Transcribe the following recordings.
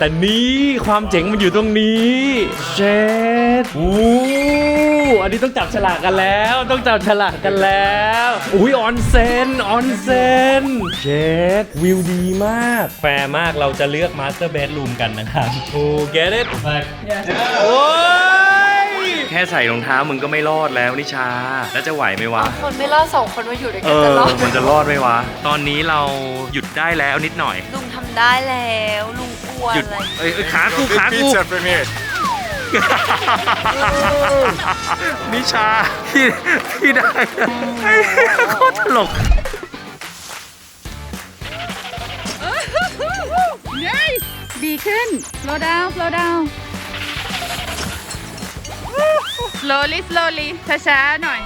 แต่นี่ความเจ๋งมันอยู่ตรงนี้เชดอู้อันนี้ต้องจับฉลากกันแล้ว ต้องจับฉลากกันแล้ว อุ้ยออนเซนออนเซนเชดวิวดีมาก แฟร์มากเราจะเลือกมาสเตอร์เบดรูมกันนะครับโอ้ get it โอ้ย แค่ใส่รองเท้ามึงก็ไม่รอดแล้วนิชา แล้วจะไหวไหมวะ คนไม่รอดสองคนมาอยู่ด้วยเอกันจะอรอดมันจะรอดไหมวะ ตอนนี้เราหยุดได้แล้วนิดหน่อย ลุงทำได้แล้วลุงกลัวหยุดอะไรเอ้ยเอ้ยขากูขากู Pizza for me. นิชาที่ที่ได้ไอ้เหี้ยโคตรตลก Nice ดีขึ้น slow down slow down slowly slowly ช้าๆหน่อย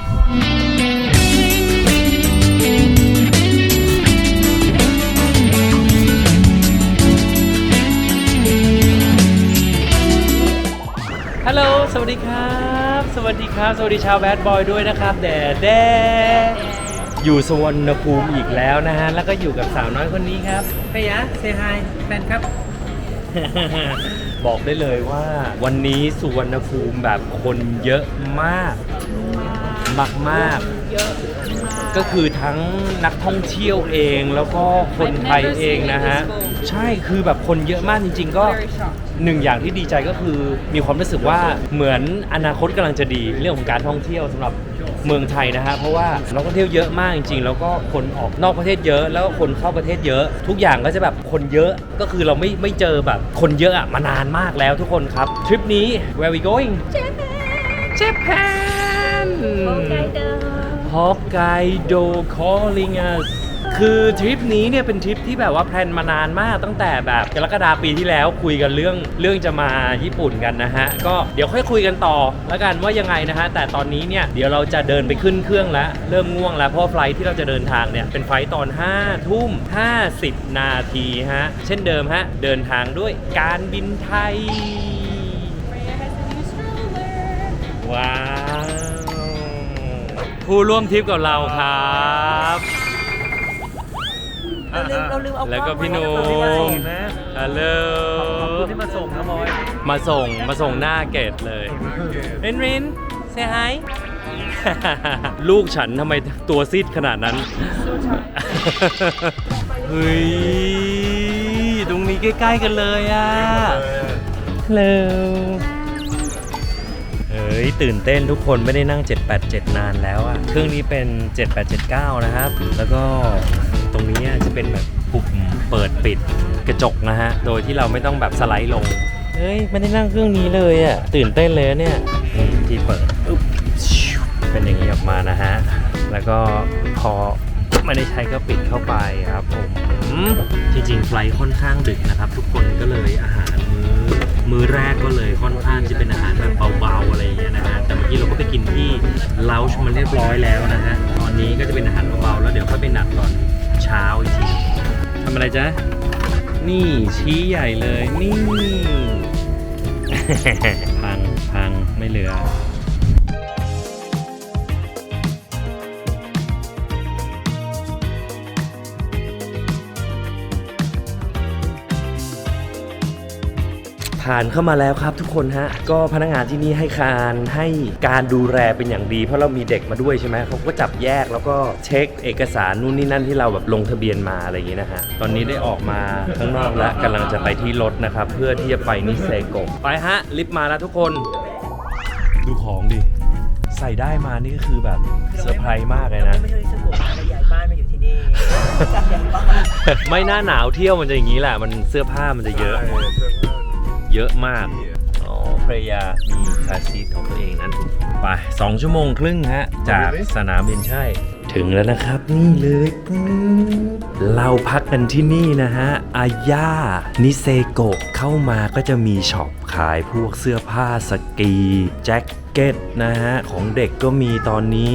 ฮัลโหล สวัสดีครับ สวัสดีครับ สวัสดีชาวแบดบอยด้วยนะครับแดดแดดอยู่สวรรณภูมิอีกแล้วนะฮะ แล้วก็อยู่กับสาวน้อยคนนี้ครับพยะเซฮายแฟนครับ บอกได้เลยว่าวันนี้สุวรรณภูมิแบบคนเยอะมากมากมากๆก็คือทั้งนักท่องเที่ยวเองแล้วก็คนไทยเองนะฮะ ใช่คือแบบคนเยอะมากจริง ๆ ก็ หนึ่งอย่างที่ดีใจก็คือมีความรู้สึกว่าเหมือนอนาคตกำลังจะดีเรื่องของการท่องเที่ยวสำหรับเมืองไทยนะฮะเพราะว่านักท่องเที่ยวเยอะมากจริงๆ แล้วก็คนออกนอกประเทศเยอะ แล้วก็คนเข้าประเทศเยอะ ทุกอย่างก็จะแบบคนเยอะก็คือเราไม่ไม่เจอแบบคนเยอะอะมานานมากแล้วทุกคนครับทริปนี้ where we going Japan ฮอกไกโด calling us คือทริปนี้เนี่ยเป็นทริปที่แบบว่าแพลนมานานมากตั้งแต่แบบกรกฎาปีที่แล้วคุยกันเรื่องเรื่องจะมาญี่ปุ่นกันนะฮะ ก็เดี๋ยวค่อยคุยกันต่อแล้วกันว่ายังไงนะฮะ แต่ตอนนี้เนี่ยเดี๋ยวเราจะเดินไปขึ้นเครื่องแล้ว เริ่มง่วงแล้วเพราะไฟลท์ที่เราจะเดินทางเนี่ยเป็นไฟล์ตอน 5 ทุ่ม 50 นาทีฮะ เช่นเดิมฮะ เดินทางด้วยการบินไทย ว้าวผู้ร่วมทริปกับเราครับ เราลืมเราลืมเอาแล้วก็พี่หนุ่มฮัลโหลขอบคุณที่มาส่งนะบอยมาส่งมาส่งหน้าเกตเลยรินรินเซฮายลูกฉันทำไมตัวซีดขนาดนั้นเฮ้ยตรงนี้ใกล้ๆกันเลยอะฮัลโหลเฮ้ยตื่นเต้นทุกคนไม่ได้นั่ง 787 นานแล้วอะเครื่องนี้เป็น 7879 นะครับ แล้วก็ต รงนี้จะเป็นแบบปุ่มเปิดปิดกระจกนะฮะ โดยที่เราไม่ต้องแบบสไลด์ลง เฮ้ยไม่ได้นั่งเครื่องนี้เลยอะตื่นเต้นเลยเนี่ยนี่ที่เปิดอึ๊บเป็นอย่างนี้ออกมานะฮะ แล้วก็พอไม่ได้ใช้ก็ปิดเข้าไปครับผมจริงๆไฟค่อนข้างดึกนะครับ ทุกคนก็เลยอาหารมื้อมื้อแรกก็เลยค่อนข้างจะเป็นอาหารแบบเบาๆอะไรอย่างเงี้ยนะฮะแต่เมื่อกี้เราก็ไปกินที่เลาช์มันเรียบร้อยแล้วนะฮะตอนนี้ก็จะเป็นอาหารเบาๆแล้วเดี๋ยวค่อยไปหนักตอน เช้าอีกทีทำอะไรจ๊ะ นี่ชี้ใหญ่เลย นี่ พังพังไม่เหลือผ่านเข้ามาแล้วครับทุก คนฮะ ก็พนักงานที่นี่ให้การให้การดูแลเป็นอย่างดี เพราะเรามีเด็กมาด้วยใช่ไหมเขาก็จับแยกแล้วก็เช็คเอกสารนู่นนี่นั่นที่เราแบบลงทะเบียนมาอะไรอย่างนี้นะฮะ ตอนนี้ได้ออกมาข้างนอกแล้วกำลังจะไปที่รถนะครับ เพื่อที่จะไปนิเซโกะไปฮะ ลิฟต์มาแล้วทุกคน ดูของดิ ใส่ได้มานี่ก็คือแบบเซอร์ไพรส์มากเลยนะ ไม่ใช่สะดวกแต่ย้ายบ้านมาอยู่ที่นี่ย้ายบ้านไม่หน้าหนาวเที่ยวมันจะอย่างนี้แหละ มันเสื้อผ้ามันจะเยอะ เยอะมากอ๋อภ รยามีคาซีทของตัวเองนั้นไปสองชั่วโมงครึ่งฮะ จากสนามบินใช่ ถึงแล้วนะครับนี่เลยเราพักกันที่นี่นะฮะ อาย่า นิเซโกะเข้ามาก็จะมีช็อปขายพวกเสื้อผ้าสกี แจ็ค เก็ตนะฮะ ของเด็กก็มีตอนนี้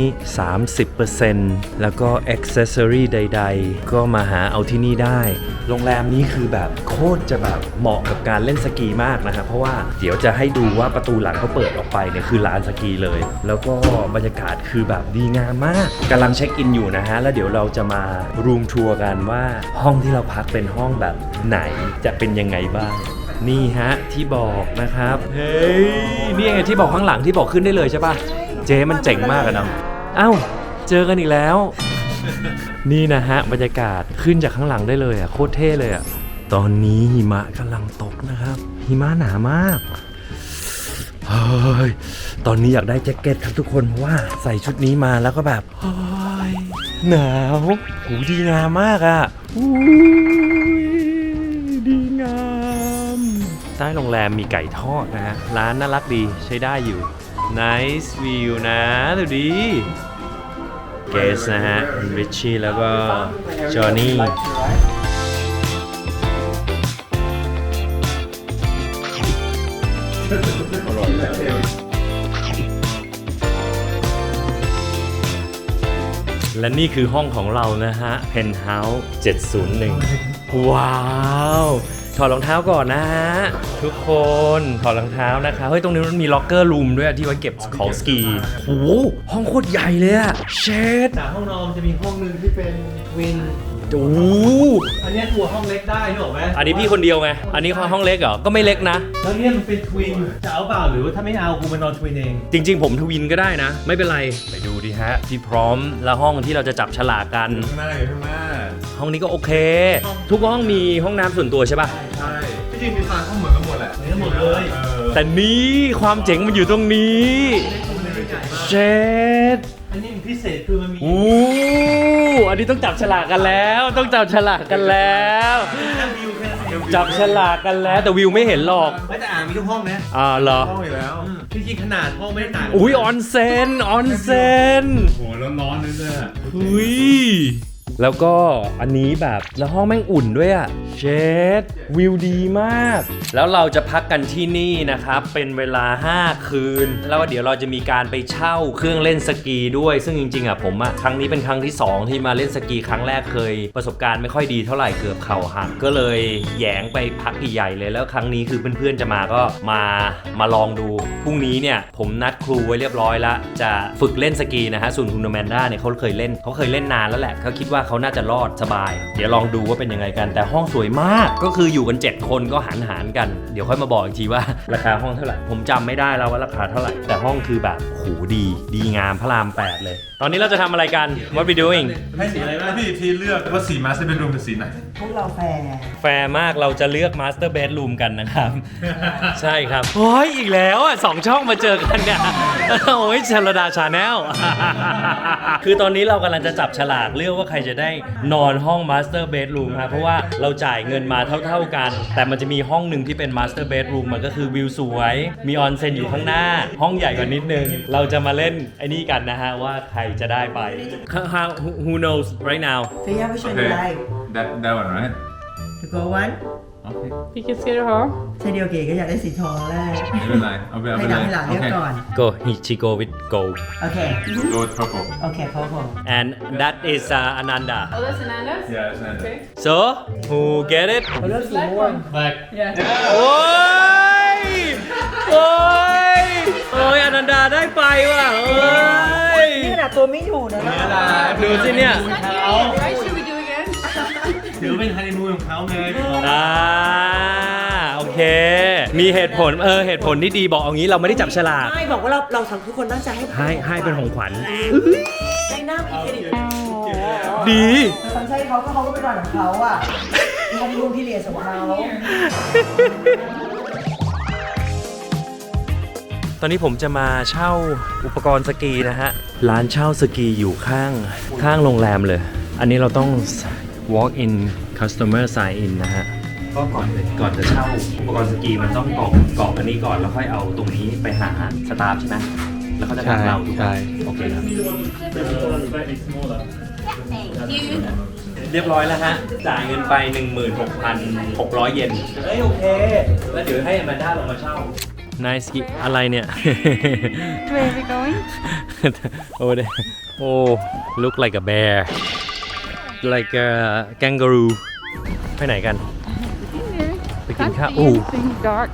30%แล้วก็อ็อกเซสซอรีใด ๆ ก็มาหาเอาที่นี่ได้ โรงแรมนี้คือแบบโคตรจะแบบเหมาะกับการเล่นสกีมากนะครับ เพราะว่าเดี๋ยวจะให้ดูว่าประตูหลังเขาเปิดออกไปเนี่ยคือลานสกีเลย แล้วก็บรรยากาศคือแบบดีงามมากกำลังเช็คอินอยู่นะฮะ แล้วเดี๋ยวเราจะมารูมทัวร์กันว่าห้องที่เราพักเป็นห้องแบบไหนจะเป็นยังไงบ้าง นี่ฮะที่บอกนะครับ เฮ้ยนี่ไงที่บอกข้างหลังที่บอกขึ้นได้เลยใช่ปะเจ๊มันเจ๋งมากอะเนาะเอ้าเจอกันอีกแล้ว นี่นะฮะบรรยากาศขึ้นจากข้างหลังได้เลยอะโคตรเท่เลยอะตอนนี้หิมะกำลังตกนะครับ หิมะหนามากเฮ้ยตอนนี้อยากได้แจ็คเก็ตครับทุกคนเพราะว่าใส่ชุดนี้มาแล้วก็แบบเฮ้ยหนาวหูดีงามมากอะ่ะ ใต้โรงแรมมีไก่ทอดนะฮะ ร้านน่ารักดีใช้ได้อยู่ nice view นะ ดูดีเกสนะฮะริชชี่แล้วก็จอห์นนี่และนี่คือห้องของเรานะฮะ Penthouse 701 ว้าว ถอดรองเท้าก่อนนะฮะทุกคนถอดรองเท้านะคะเฮ้ยตรงนี้มันมีล็อกเกอร์รูมด้วยที่ไว้เก็บของสกีโอ้โหห้องโคตรใหญ่เลยอะเชด จากห้องนอนจะมีห้องหนึ่งที่เป็นทวิน โอ้โหอันเนี้ยตัวห้องเล็กได้นึกออกไหมอันนี้พี่คนเดียวไง อันนี้ห้องเล็กเหรอ ก็ไม่เล็กนะ แล้วเนี่ยมันเป็นทวิน จะเอาเปล่าหรือว่าถ้าไม่เอากูมานอนทวินเอง จริง ๆ ผมทวินก็ได้นะ ไม่เป็นไร ไปดูดิฮะ ที่พร้อมแล้วห้องที่เราจะจับฉลากกัน ข้างหน้าอยู่ข้างหน้าห้องนี้ก็โอเค ทุกห้องมีห้องน้ำส่วนตัวใช่ป่ะ ใช่ที่จริงดีไซน์ห้องเหมือนกันหมดแหละเหมือนกันหมดเลยเออแต่นี่ความเจ๋งมันอยู่ตรงนี้ เชด อันนี้มันพิเศษคือมันมีอู้อันนี้ต้องจับฉลากกันแล้ว ต้องจับฉลากกันแล้วแค่วิวแค่นั้นเองจับฉลากกันแล้ว แต่วิวไม่เห็นหรอกไม่แต่อ่างมีทุกห้องนะอ่าเหรอห้องอีกแล้วจริงๆขนาดห้องไม่ได้ต่างอุ้ยออนเซนออนเซนโหแล้วร้อนๆนั่นน่ะอุ้ย แล้วก็อันนี้แบบแล้วห้องแม่งอุ่นด้วยอะเชดวิวดีมาก แล้วเราจะพักกันที่นี่นะครับ เป็นเวลา 5 คืน แล้วเดี๋ยวเราจะมีการไปเช่าเครื่องเล่นสกีด้วย ซึ่งจริงๆอะผมอะครั้งนี้เป็นครั้งที่ 2 ที่มาเล่นสกีครั้งแรกเคย ประสบการณ์ไม่ค่อยดีเท่าไหร่เกือบเข่าหักก็เลยแยงไปพักใหญ่ๆเลยแล้วครั้งนี้คือเพื่อนๆจะมาก็มามาลองดูพรุ่งนี้เนี่ยผมนัดครูไว้เรียบร้อยแล้วจะฝึกเล่นสกีนะฮะส่วนคุณโนแมนด้าเนี่ยเขาเคยเล่นเขาเคยเล่นนานแล้วแหละเขาคิดว่าเขาน่าจะรอดสบาย เดี๋ยวลองดูว่าเป็นยังไงกัน แต่ห้องสวยมากก็คืออยู่กัน 7 คนก็หารหารๆกัน เดี๋ยวค่อยมาบอกอีกทีว่า ราคาห้องเท่าไหร่ ผมจำไม่ได้แล้วว่าราคาเท่าไหร่ แต่ห้องคือแบบโหดี ดีงามพระราม 8 เลย ตอนนี้เราจะทำอะไรกัน What we doing ให้สีอะไรบ้างพี่ทีเลือกว่าสีมาสเตอร์เบดรูมเป็นสีไหนพวกเราแฟร์แฟร์มากเราจะเลือก Master Bedroom กันนะครับ ใช่ครับโอ้ยอีกแล้วอะสองช่องมาเจอกันเนี่ยโอ้ยชลดาชาแนลคือตอนนี้เรากำลังจะจับฉลากเลือกว่าใครจะได้นอนห้อง Master Bedroom ครับเพราะว่าเราจ่ายเงินมาเท่า ๆกัน แต่มันจะมีห้องหนึ่งที่เป็น Master Bedroom มันก็คือวิวสวย มีออนเซ็นอยู่ข้างหน้า ห้องใหญ่กว่านิดนึง เราจะมาเล่นไอ้นี่กันนะฮะ ว่าใครจะได้ไป How who knows right now Freya which one you like that that one right to go one okay You can see the hall ใช่เดียวเก๋ก็อยากได้สีทองแรกไม่เป็นไรเอาไปเอาให้ไปหเลลังยให้หลังเลือกก่อน go Hichiko with gold โอเค go with purple โอเคพอพอ and that is uh, Ananda. Oh that's Ananda's? yeah it's not Okay So who get it? เขาเลือกสีม่วง Yeah โอ้ยโอ้ยโอ้ยอนันดาได้ไปว่ะเอ้ยนี่ขนาดตัวไม่อยู่นะนะดูสิเนี่ย Why should we do again? ถือเป็นฮันนีมูนของเขาไงอ่าโอเค มีเหตุผลเออเหตุผลที่ดีบอกเอางี้เราไม่ได้จับฉลากไม่บอกว่าเราเราทั้งทุกคนตั้งใจให้ให้ให้เป็นของขวัญในหน้ามีเครดิตดีแต่ทำใช่เขาก็เขาก็เป็นวันของเขาอะมีฮันนีมูนที่เรียนของเขาตอนนี้ผมจะมาเช่าอุปกรณ์สกีนะฮะ ร้านเช่าสกีอยู่ข้างข้างโรงแรมเลย อันนี้เราต้อง walk in customer sign in นะฮะก็ก่อนก่อนจะเช่าอุปกรณ์สกีมันต้องกรอกกรอกอันนี้ก่อนแล้วค่อยเอาตรงนี้ไปหาสตาฟใช่ไหมแล้วเขาจะทำเราถูกไหมโอเคครับ เรียบร้อยแล้วฮะ จ่ายเงินไป 16,600 เยนเฮ้ยโอเค แล้วเดี๋ยวให้อแมนด้าลงมาเช่า นายสกีอะไรเนี่ย Where are we going? โอ้เดโอ้ look like a bear like a kangaroo ไปไหนกัน ไปกินข้าวโอ้ Things dark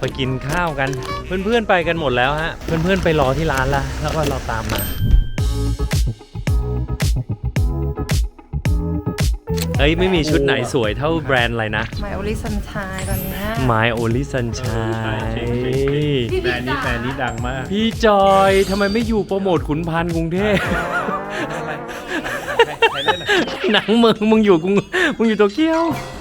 ไปกินข้าวกัน เพื่อนๆไปกันหมดแล้วฮะ เพื่อนๆไปรอที่ร้านละแล้วก็เราตามมา อ้ย ไม่มีชุดไหนสวยเท่าแบรนด์อะไรนะ My Only Sunshine ตอนเนี้ย My Only Sunshine แบรนด์นี้แบรนด์นี้ดังมาก พี่จอยทำไมไม่อยู่โปรโมทขุนพันธ์กรุงเทพใครเล่นอะหนังมึงมึงอยู่กรุงมึงอยู่โตเกียวสวยดี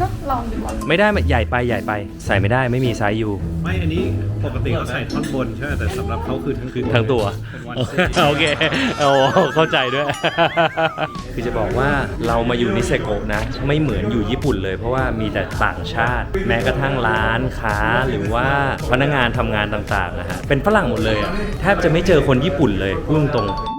เนาะลองดูก่อนไม่ได้ใหญ่ไปใหญ่ไป ใส่ไม่ได้ไม่มีไซส์อยู่ไม่อันนี้ปกติเขาใส่ท่อนบนใช่ไหมแต่สำหรับเขาคือทั้งคือทั้งตัว เป็นวันโอเคโอ้เข้าใจด้วย คือจะบอกว่าเรามาอยู่นิเซโกะนะ ไม่เหมือนอยู่ญี่ปุ่นเลย เพราะว่ามีแต่ต่างชาติ แม้กระทั่งร้านค้าหรือว่าพนักงานทำงานต่างๆนะฮะเป็นฝรั่งหมดเลยอะแทบจะไม่เจอคนญี่ปุ่นเลยพูดตรงๆ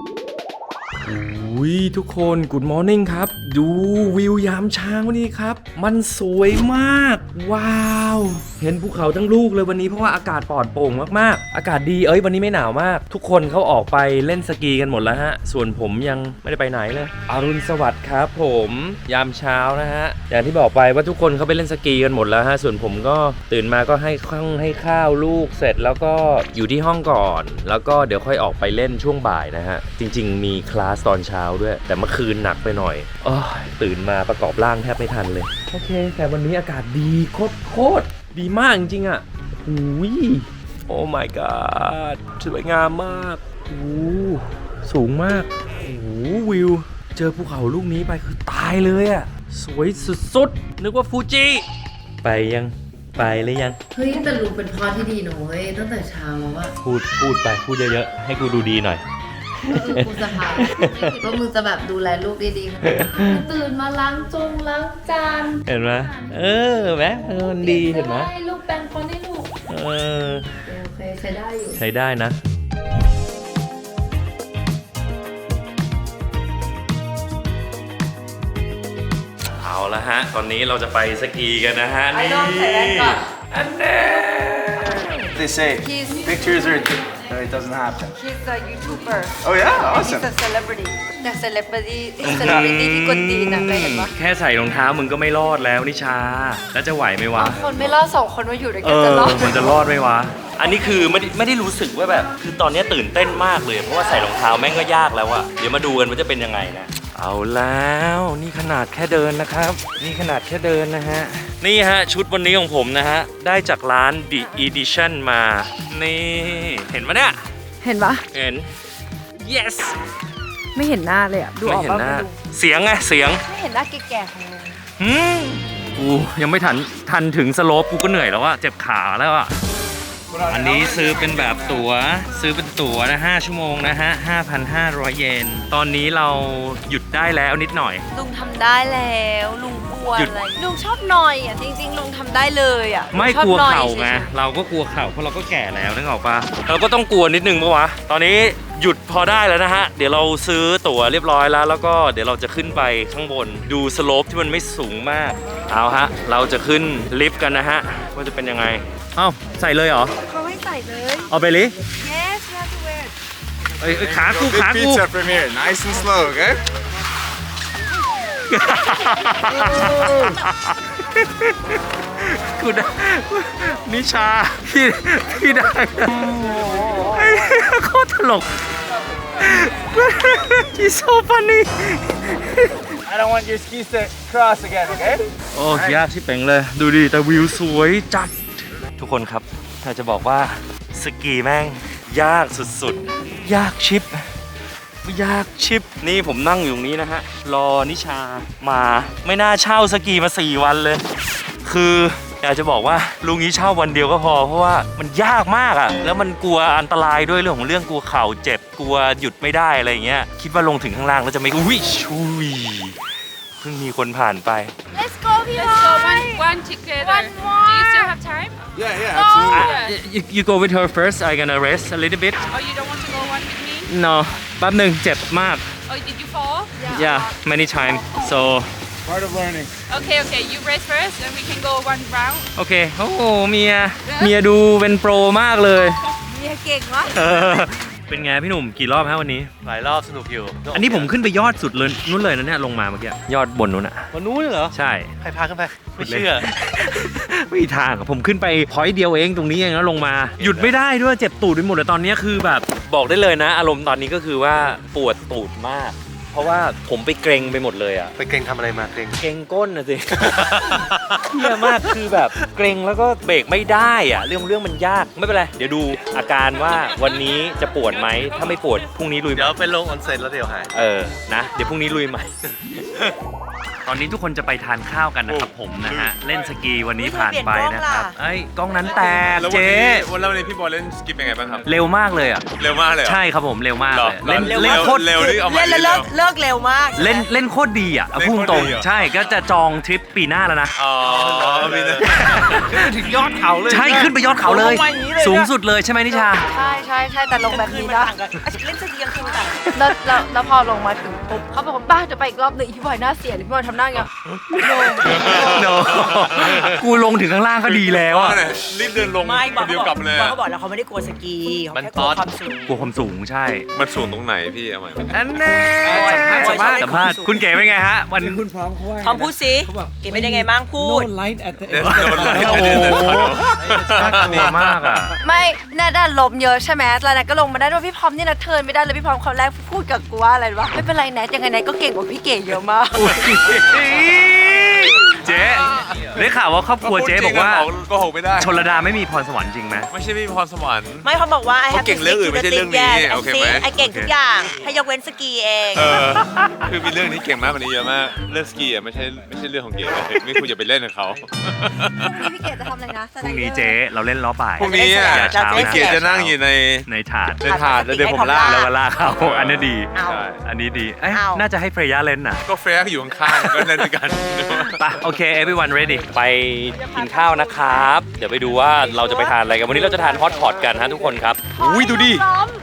อุ้ยทุกคนกูดมอร์นิ่งครับ ดูวิวยามเช้าวันี่ครับ มันสวยมาก ว้าว เห็นภูเขาทั้งลูกเลยวันนี้เพราะว่าอากาศปลอดโปร่งมากๆ อากาศดีเอ้ยวันนี้ไม่หนาวมาก ทุกคนเขาออกไปเล่นสกีกันหมดแล้วฮะ ส่วนผมยังไม่ได้ไปไหนเลยอรุณสวัสดิ์ครับ ผมยามเช้านะฮะอย่างที่บอกไปว่าทุกคนเขาไปเล่นสกีกันหมดแล้วฮะส่วนผมก็ตื่นมาก็ให้ข้าวให้ข้าวลูกเสร็จแล้วก็อยู่ที่ห้องก่อน แล้วก็เดี๋ยวค่อยออกไปเล่นช่วงบ่ายนะฮะจริง ๆ มีคลาสตอนเช้าด้วย แต่เมื่อคืนหนักไปหน่อยโอ้ยตื่นมาประกอบร่างแทบไม่ทันเลย โอเค แต่วันนี้อากาศดีโคตรโคตรดีมากจริงๆอะหูยโอ้ my god สวยงามมากโอ้สูงมากโอ้วิว เจอภูเขาลูกนี้ไปคือตายเลยอะ สวยสุดๆ นึกว่าฟูจิ ไปยังไปเลยยัง เฮ้ยแต่ลุงเป็นพ่อที่ดีนะเว้ยตั้งแต่เช้าแล้วอะพูดพูดไปพูดเยอะๆ ให้กูดูดีหน่อย ก็คือกูสะพายไม่คิดว่ามึงจะแบบดูแลลูกได้ดีขนาดนี้ตื่นมาล้างจงล้างจานเห็นไหมเออแม่เออมันดีเห็นไหมให้ลูกแปรงฟันให้ลูกเออโอเคใช้ได้อยู่ ใช้ได้นะ เอาละฮะ ตอนนี้เราจะไปสกีกันนะฮะ นี่องใส่แว่นก่อน อันแน่ They say He's pictures are no, it doesn't happen. he's a YouTuber Oh yeah, and awesome. he's a celebrity แต่ celebrity celebrity ที่กวนตีนนะเคยเห็นปะแค่ใส่รองเท้ามึงก็ไม่รอดแล้วนิชา แล้วจะไหวไหมวะ คนไม่รอดสองคนมาอยู่ด้วยเอกันจะอ รอดมันจะรอดไหมวะ อันนี้คือไม่ได้ไม่ได้รู้สึกว่าแบบ คือตอนนี้ตื่นเต้นมากเลย เพราะว่าใส่รองเท้าแม่งก็ยากแล้วอะเดี๋ยวมาดูกันว่าจะเป็นยังไงนะ เอาแล้วนี่ขนาดแค่เดินนะครับ นี่ขนาดแค่เดินนะฮะ นี่ฮะ ชุดวันนี้ของผมนะฮะ ได้จากร้าน The Edition มา นี่ เห็นปะเนี่ย เห็นปะเห็น yes ไม่เห็นหน้าเลยอะ ดูอไม่อกเห็นปะหน้าไม่รู้เสียงไงเสียงไม่เห็นหน้าแก่ๆของมึงหืมกูยังไม่ทันทันถึงสโลปกูก็เหนื่อยแล้วอะเจ็บขาแล้วอะ อันนี้ซื้อเป็นแบบตั๋วซื้อเป็นตั๋วนะ5ชั่วโมงนะฮะ 5,500 เยน ตอนนี้เราหยุดได้แล้วนิดหน่อย ลุงทำได้แล้ว ลุงกลัวหยุด อะไร ลุงชอบหน่อยอะจริง ๆ ลุงทำได้เลยอะไม่ชอบกลัวหน่อยเข่าไงฉยเราก็กลัวเข่าเพราะเราก็แก่แล้วนึกออกปะเราก็ต้องกลัวนิดนึงปะวะตอนนี้หยุดพอได้แล้วนะฮะ เดี๋ยวเราซื้อตั๋วเรียบร้อยแล้ว แล้วก็เดี๋ยวเราจะขึ้นไปข้างบน ดูสโลปที่มันไม่สูงมากเอาฮะเราจะขึ้นลิฟต์กันนะฮะว่าจะเป็นยังไง เอ้าใส่เลยเหรอๆเขาให้ใส่เลย เอาไปลิ yes you have to wear it เอ้ยเอ้ยขากู Big ขากู pizza from here, nice and slow, okay? กูได้นิชาพี่พี่ได้ไอ้เหี้ยโคตรตลก He's so funny I don't want your skis to cross again, okay? โอ้ยากชิบเป่งเลย ดูดิ แต่วิวสวยจัด ทุกคนครับ ถ้าจะบอกว่าสกีแม่ง ยากสุดๆ ยากชิป ยากชิป นี่ผมนั่งอยู่ตรงนี้นะฮะ รอนิชามาไม่น่าเช่าสกีมา 4 วันเลย คืออยากจะบอกว่าลุงนี้เช่าวันเดียวก็พอเพราะว่ามันยากมากอะ่ะ แล้วมันกลัวอันตรายด้วยเรื่องของเรื่องกลัวเข่าเจ็บกลัวหยุดไม่ได้อะไรเงี้ยคิดว่าลงถึงข้างล่างแล้วจะไม่อุ้ยชุยเพิ่งมีคนผ่านไป let's go พี่ Let's บ go อย one, one together. One Do more. you still have time? Yeah, yeah, absolutely. you, you go with her first I gonna rest a little bit Oh, you don't want to go one with me? no แป๊บหนึ่งเจ็บมาก Oh, did you fall? yeah many time so Part of learning. Okay, okay. You rest first, and we can go one round. โอเค โอ้โหเมีย เมียดูเป็นโปรมากเลย เมียเก่งวะ เออ เป็นไงพี่หนุ่มกี่รอบฮะวันนี้ หลายรอบสนุกอยู่อันนี้ผมขึ้นไปยอดสุดเลยนู้นเลยนะเนี่ยลงมาเมื่อกี้ยอดบนนู้นอะวันนู้นเหรอ ใช่ ใครพาขึ้นไป ไม่เชื่อ ไม่มีทางอะผมขึ้นไปพอยต์เดียวเองตรงนี้เองแล้วลงมา หยุดไม่ได้ด้วยเจ็บตูดไปหมดเลยตอนนี้คือแบบบอกได้เลยนะ อารมณ์ตอนนี้ก็คือว่าปวดตูดมาก เพราะว่าผมไปเกรงไปหมดเลยอะไปเกรงทำอะไรมาเกรงเกรงก้นนะสิเฮียมากคือแบบเกรงแล้วก็เบรกไม่ได้อะเรื่องเรื่องมันยากไม่เป็นไร เดี๋ยวดูอาการว่าวันนี้จะปวดไหม ถ้าไม่ปวดพรุ่งนี้ลุยเดี๋ยวไปลงออนเซ็นแล้วเดี๋ยวหาย เออ นะ เดี๋ยวพรุ่งนี้ลุยใหม่ ตอนนี้ทุกคนจะไปทานข้าวกันนะครับผมนะฮะ เล่นสกีวันนี้ผ่านไปนะครับเอ้ยกล้องนั้นแตกแล้ววันเจ๊ นี้วันแล้ววันนี้พี่บอลเล่นสกิปเป็นไงบ้างครับ เร็วมากเลยอะ เร็วมากเลยเหรอ ใช่ครับผมเร็วมากหรอเลยเล่นเร็วเล่นโคตร เร็วนี่เอามาเล่นแล้วเร็วเลิกเลิกเร็วมากเล่นเล่นโคตรดีอะเอาเล่นพูดโคตรตรงดีเหรอ ใช่ก็จะจองทริปปีหน้าแล้วนะ อ๋อมีนะ ถึงยอดเขาเลย ใช่ขึ้นไปยอดเขาเลย ลงมาอย่างนี้เลยนะ สูงสุดเลยใช่ไหมนิชา ใช่ใช่ใช่แต่ลงแบบคืนนี้มันนะต่างกันอะเล่นสกีกลางคืนมันต่างกัน แล้วแล้วแล้วพอลงมาถึงปุ๊บเขาบอกว่าบ้าจะไปอีกรอบหนึ่งอีพี่บอยหน้าเสียเลยพี่บอยทำหน้าอย่างเงี้ยโนกูลงถึงข้างล่างก็ดีแล้วอะรีบเดินลงไม่บคอกนเดียวกลับเลยบออะกเขาบอกแล้วเขาไม่ได้กลัวสกีเขาแค่กลัวความสูง กลัวความสูงใช่มันสูงตรงไหนพี่เอาใหม่อันแน่สัมภาษณ์สัมภาษณ์คุณเก๋เป็นไงฮะวัน คุณพร้อมเขาว่าทอมพูดสิเก๋เป็นยังไงบ้างพูด light at the เดนโดนไล่ไปเดินเดินขอดูน่ากลัวมากอะ ไม่แน่ด้านลมเยอะใช่ไหมแล้วแนทก็ลงมาได้ด้วยพี่พร้อมนี่นะเทิร์นไม่ได้เลยพี่พร้อมคำแรกพูดกับกูว่าอะไรวะไม่เป็นไรแนทยังไงแนทก็เก่งกว่าพี่เก๋เยอะมาก เจ๊ได้ข่าวว่าครอบครัวเจ๊บอกว่าโกหกไม่ได้ชนระดาไม่มีพรสวรรค์จริงไหมไม่ใช่ไม่มีพรสวรรค์ ไม่เขาบอกว่า I have เขาเก่งเรื่องอื่นไม่ใช่เรื่องนี้โอเคไหมไอเก่งทุกอย่างให้ยกเว้นสกีเองเออคือมีเรื่องนี้เก่งมากกว่านี้เยอะมากเรื่องสกีอะไม่ใช่ไม่ใช่เรื่องของเก๋เลยไม่คุณจะไปเล่นกับเขาพรุ่งนี้พี่เก๋จะทำอะไรนะพรุ่งนี้เจ๊เราเล่นล้อป่ายพรุ่งนี้อะอย่าเช้าพี่เก๋จะนั่งอยู่ในในถาดในถาดแล้วเดี๋ยวผมลากแล้วก็ลากเขาอันนี้ดีเอาใช่อันนี้ดีเอ้ยเอาน่าจะให้เฟรย่าเล่นน่ะก็เฟรกอยู่ข้างๆก็เล่นด้วยกันไปโอเค everyone ready ไปกินข้าวนะครับ เดี๋ยวไปดูว่าเราจะไปทานอะไรกัน วันนี้เราจะทานฮอตพอตกันฮะทุกคนครับ อุ้ยดูดิ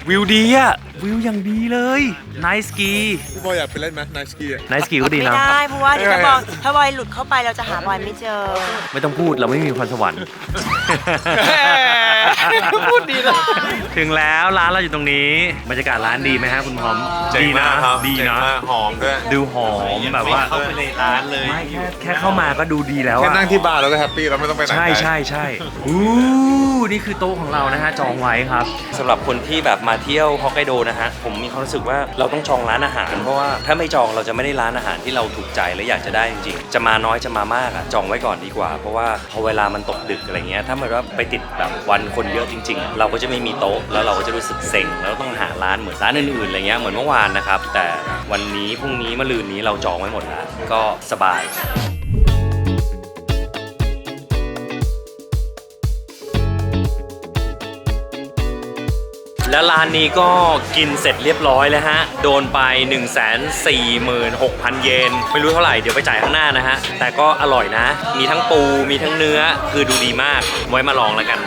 วิวดีอะ วิวอย่างดีเลยไนสกีพี่บอยอยากไปเล่นไหมนายสกีอะ ไนสกีก็ดีไม่นะได้เพราะว่าเดี๋ยวถ้าบอยถ้าบอยหลุดเข้าไปเราจะหาบอยไม่เจอ ไม่ต้องพูดเราไม่มีพรสวรรค์ พูดดีนะถึงแล้วร้านเราอยู่ตรงนี้บรรยากาศร้านดีไหมฮะคุณพร้อมเจ๋งดีนะมากครับดีเจ๋งนะมากหอมด้วยดูหอมแบบว่าเข้าไปในร้านเลยไม่แค่แค่เข้ามาก็ดูดีแล้วแค่อะนั่งที่บาร์เราก็แฮปปี้เราไม่ต้องไปไหนใช่ไกล ใช่ใช่อู้นี่คือโต๊ะของเรานะฮะจองไว้ครับ สำหรับคนที่แบบมาเที่ยวฮอกไกโดนะฮะผมมีความรู้สึกว่าเราต้องจองร้านอาหาร เพราะว่าถ้าไม่จองเราจะไม่ได้ร้านอาหารที่เราถูกใจและอยากจะได้จริงๆจะมาน้อยจะมามากอะจองไว้ก่อนดีกว่า เพราะว่าพอเวลามันตกดึกอะไรเงี้ยถ้ามันว่าไปติดแบบวันคนเยอะจริง ๆ เราก็จะไม่มีโต๊ะแล้วเราก็จะรู้สึกเซ็งแล้วต้องหาร้านเหมือนร้านอื่นๆอะไรเงี้ยเหมือนเมื่อวานนะครับแต่วันนี้พรุ่งนี้มะรืนนี้เราจองไว้หมดแล้วก็สบาย แล้วร้านนี้ก็กินเสร็จเรียบร้อยแล้วฮะ โดนไป 1 4 6 0 0 0 เยน ไม่รู้เท่าไหร่ เดี๋ยวไปจ่ายข้างหน้านะฮะ แต่ก็อร่อยนะ มีทั้งปู มีทั้งเนื้อ คือดูดีมาก ไว้มาลองแล้วกัน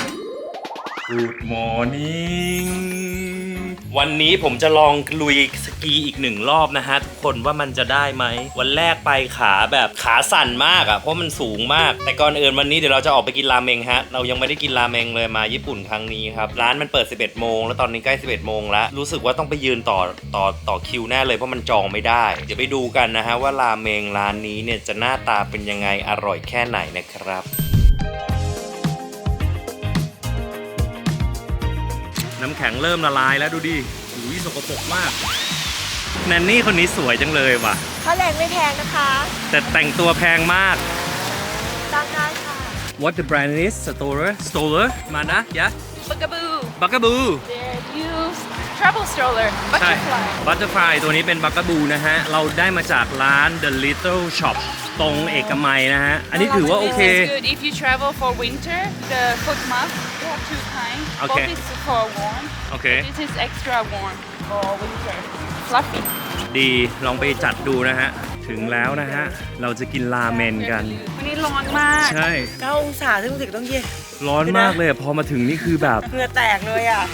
Good morning วันนี้ผมจะลองลุยสกีอีกหนึ่งรอบนะฮะทุกคนว่ามันจะได้ไหม วันแรกไปขาแบบขาสั่นมากอะ่ะเพราะมันสูงมาก แต่ก่อนอื่นวันนี้เดี๋ยวเราจะออกไปกินราเมงฮะ เรายังไม่ได้กินราเมงเลยมาญี่ปุ่นครั้งนี้ครับ ร้านมันเปิด 11 โมง แล้วตอนนี้ใกล้ 11 โมงแล้ว รู้สึกว่าต้องไปยืนต่อต่อต่อคิวแน่เลยเพราะมันจองไม่ได้ เดี๋ยวไปดูกันนะฮะว่าราเมงร้านนี้เนี่ยจะหน้าตาเป็นยังไงอร่อยแค่ไหนนะครับ น้ำแข็งเริ่มละลายแล้วดูดิอุ้ยสกปรกมาก แนนนี่คนนี้สวยจังเลยว่ะ ค่าแรงไม่แพงนะคะ แต่แต่งตัวแพงมากตั้งได้ค่ะ What the brand is Stoller Stoller มานะ yeah Bugaboo Bugaboo They're used travel stroller ใช่ Butterfly Butterfly ตัวนี้เป็น Bugaboo นะฮะ เราได้มาจากร้าน The Little Shop ตรงเอกมัยนะฮะ อันนี้ถือว่าโอ This เค is good if you travel for winter the foot mask they have two kinds Okay. both is for warm โอเค this is extra warm for winter fluffy ดีลองไปจัดดูนะฮะ ถึงแล้วนะฮะ เราจะกินราเมนกัน วันนี้ร้อนมากใช่ 9องศาซึ่งรู้สึกต้องเย็น ร้อนมากเลยอะพอมาถึงนี่คือแบบเหงื่อแตกเลยอะ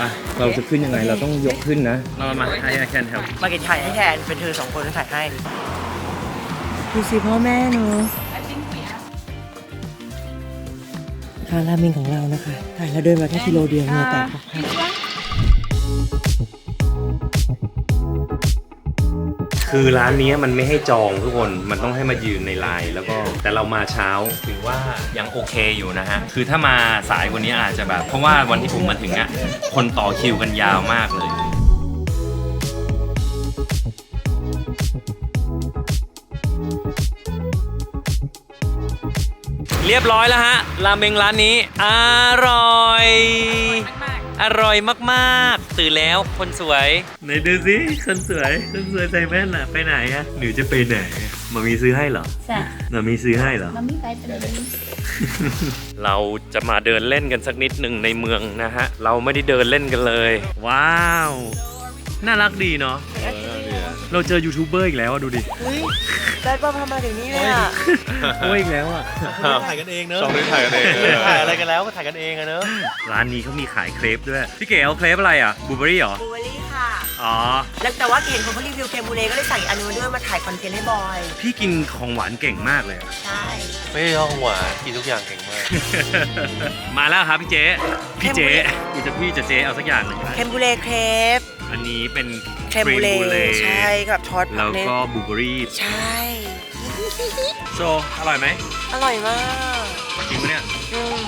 อะเราจะขึ้นยังไงเราต้องยกขึ้นนะเรามาให้ I can help มาเก็ตถ่ายให้แทนเป็นเธอสองคนที่ถ่ายให้ ดูสิพ่อแม่หนู ทานราเมงของเรานะคะถ่ายแล้วเดินมาแค่กิโลเดียวเหงื่อแตกค่ะ this one คือร้านนี้มันไม่ให้จองทุกคน มันต้องให้มายืนในไลน์แล้วก็แต่เรามาเช้าถือว่ายังโอเคอยู่นะฮะ คือถ้ามาสายกว่านี้อาจจะแบบ เพราะว่าวันที่ผมมาถึงอะ คนต่อคิวกันยาวมากเลย เรียบร้อยแล้วฮะราเมงร้านนี้ อร่อย อร่อยมากๆ ตื่นแล้วคนสวย ไหนดูสิคนสวยคนสวยใส่แว่นล่ะไปไหนอะหนูจะไปไหนมามีซื้อให้เหรอใช่มามีซื้อให้เหรอ มันไม่ไปเป็นอะไรเราจะมาเดินเล่นกันสักนิดหนึ่งในเมืองนะฮะ เราไม่ได้เดินเล่นกันเลย ว้าว น่ารักดีเนาะ เราเจอยูทูบเบอร์อีกแล้วอะดูดิเฮ้ยแบดบอมทำมาถึงนี่เลยอะโอ้ยอีกแล้วอะ ถ่ายกันเองเนอะสองนี้ถ่ายกันเองเออถ่ายอะไรกันแล้วก็ถ่ายกันเองอะเนอะร้านนี้เขามีขายเครปด้วย พี่เก๋เอาเครปอะไรอะบูเบอรี่เหรอ บูเบอรี่ค่ะ อ๋อ แล้วแต่ว่าเห็นคนเขารีวิวเคมบูเล่ก็เลยสั่งอีกอันนึงมาด้วยมาถ่ายคอนเทนต์ให้บอย พี่กินของหวานเก่งมากเลยอะใช่ ไม่ใช่ห้องหวานกินทุกอย่างเก่งมากมาแล้วครับพี่เจ๊พี่เจ๊กูจะพี่จะเจ๊เอาสักอย่างหนึ่งเคมบูเล่เครปอันนี้เป็นเค มบูเล่ใช่กับทอดแล้วเน้นก็บูเบอรี่ใช่ โซอร่อยไหมอร่อยมากจริงปะเนี่ยอืม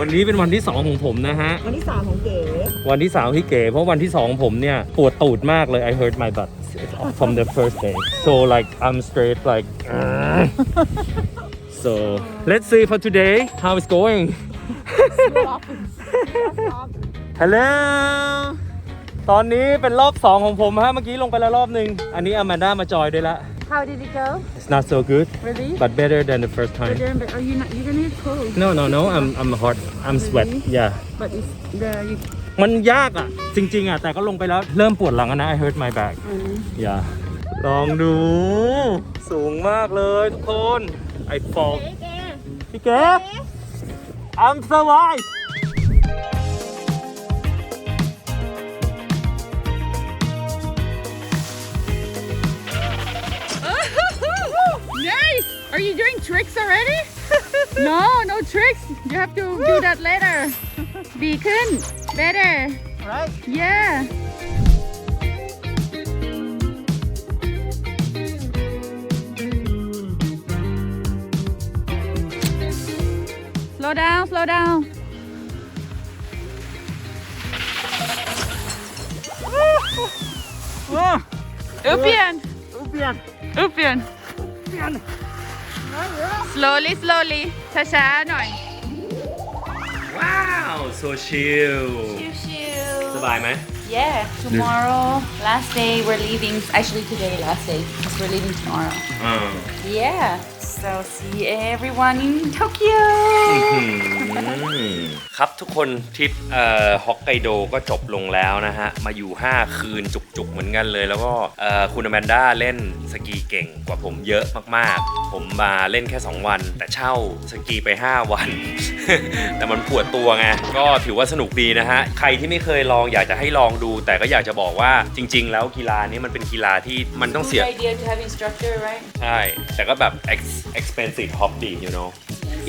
วันนี้เป็นวันที่ 2 ของผมนะฮะ วันที่สามของเก๋วันที่3ที่เก๋เพราะวันที่2ของผมเนี่ย ปวดตูดมากเลย I hurt my butt from the first day so like I'm straight like so let's see for today how it's going Hello ตอนนี้เป็นรอบ 2 ของผมฮะ เมื่อกี้ลงไปแล้วรอบหนึ่งอันนี้อแมนด้ามาจอยด้วยละ How did it go? It's not so good Really? but better than the first time But, but are you not? You're gonna get cold. No no no I'm I'm hot I'm sweat yeah But it's the you, มันยากอะ จริง ๆอะแต่ก็ลงไปแล้วเริ่มปวดหลังแล้วนะ I hurt my back อย่าลองดู สูงมากเลยทุกคน I fall พี่เก๋ I'm survive Nice! Are you doing tricks already? no, no tricks. You have to do that later. Beacon, better. right Yeah. Slow down, slow down. Igen. Upp igen Upp igen. Slowly, slowly. ช้าๆหน่อย ว้าว so chill สบายไหม Yeah, tomorrow, last day, we're leaving. Actually, today, last day, because we're leaving tomorrow. อ่า Yeah, so see everyone in Tokyo. ครับทุกคนทริปเอ่อฮอกไกโดก็จบลงแล้วนะฮะ มาอยู่ 5 คืนจุกๆเหมือนกันเลย แล้วก็เอ่อคุณอแมนด้าเล่นสกีเก่งกว่าผมเยอะมากๆ ผมมาเล่นแค่ 2 วัน แต่เช่าสกีไป 5 วัน แต่มันปวดตัวไง ก็ถือว่าสนุกดีนะฮะ ใครที่ไม่เคยลองอยากจะให้ลองดู แต่ก็อยากจะบอกว่าจริง ๆ แล้วกีฬานี้มันเป็นกีฬาที่มันต้องเสีย Good idea to have instructor, right? ใช่แต่ก็แบบ ex- expensive hobby you know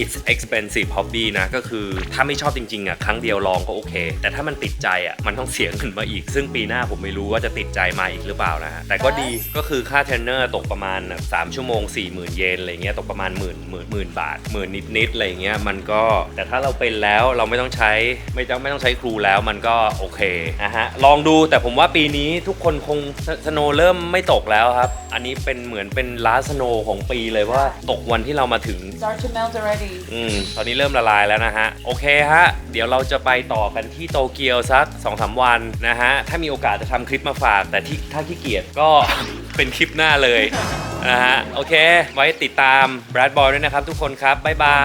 it's expensive hobby นะก็คือถ้าไม่ชอบจริงๆอะครั้งเดียวลองก็โอเค แต่ถ้ามันติดใจอะมันต้องเสียเงินมาอีก ซึ่งปีหน้าผมไม่รู้ว่าจะติดใจมาอีกหรือเปล่านะฮะแต่ก็ดีก็คือค่าเทรนเนอร์ตกประมาณแบบ3ชั่วโมง40,000 เยนอะไรเงี้ยตกประมาณหมื่นหมื่นหมื่นบาทหมื่นนิดๆอะไรเงี้ยมันก็แต่ถ้าเราเป็นแล้วเราไม่ต้องใช้ไม่ต้องไม่ต้องใช้ครูแล้วมันก็โอเคนะฮะลองดูแต่ผมว่าปีนี้ทุกคนคงสโนเริ่มไม่ตกแล้วครับ อันนี้เป็นเหมือนเป็นล้าสโนของปีเลยว่าตกวันที่เรามาถึง Start to melt already. อืมตอนนี้เริ่มละลายแล้วนะฮะ โอเคฮะ เดี๋ยวเราจะไปต่อกันที่โตเกียวสัก2อสวันนะฮะ ถ้ามีโอกาสจะทำคลิปมาฝาก แต่ที่ถ้าขี้เกียจก็ เป็นคลิปหน้าเลยนะฮะ โอเค ไว้ติดตาม Brad Boy ด้วยนะครับทุกคนครับ บ๊ายบา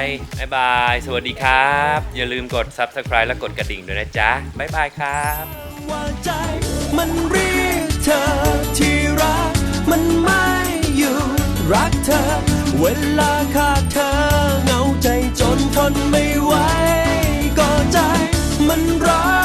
ย บ๊ายบาย สวัสดีครับ อย่าลืมกด Subscribe และกดกระดิ่งด้วยนะจ๊ะ บ๊ายบายครับว่าใจมันเรียกเธอที่รัก มันไม่อยู่รักเธอ เวลาขาดเธอเหงาใจจนทนไม่ไหวก็ใจมันร้อน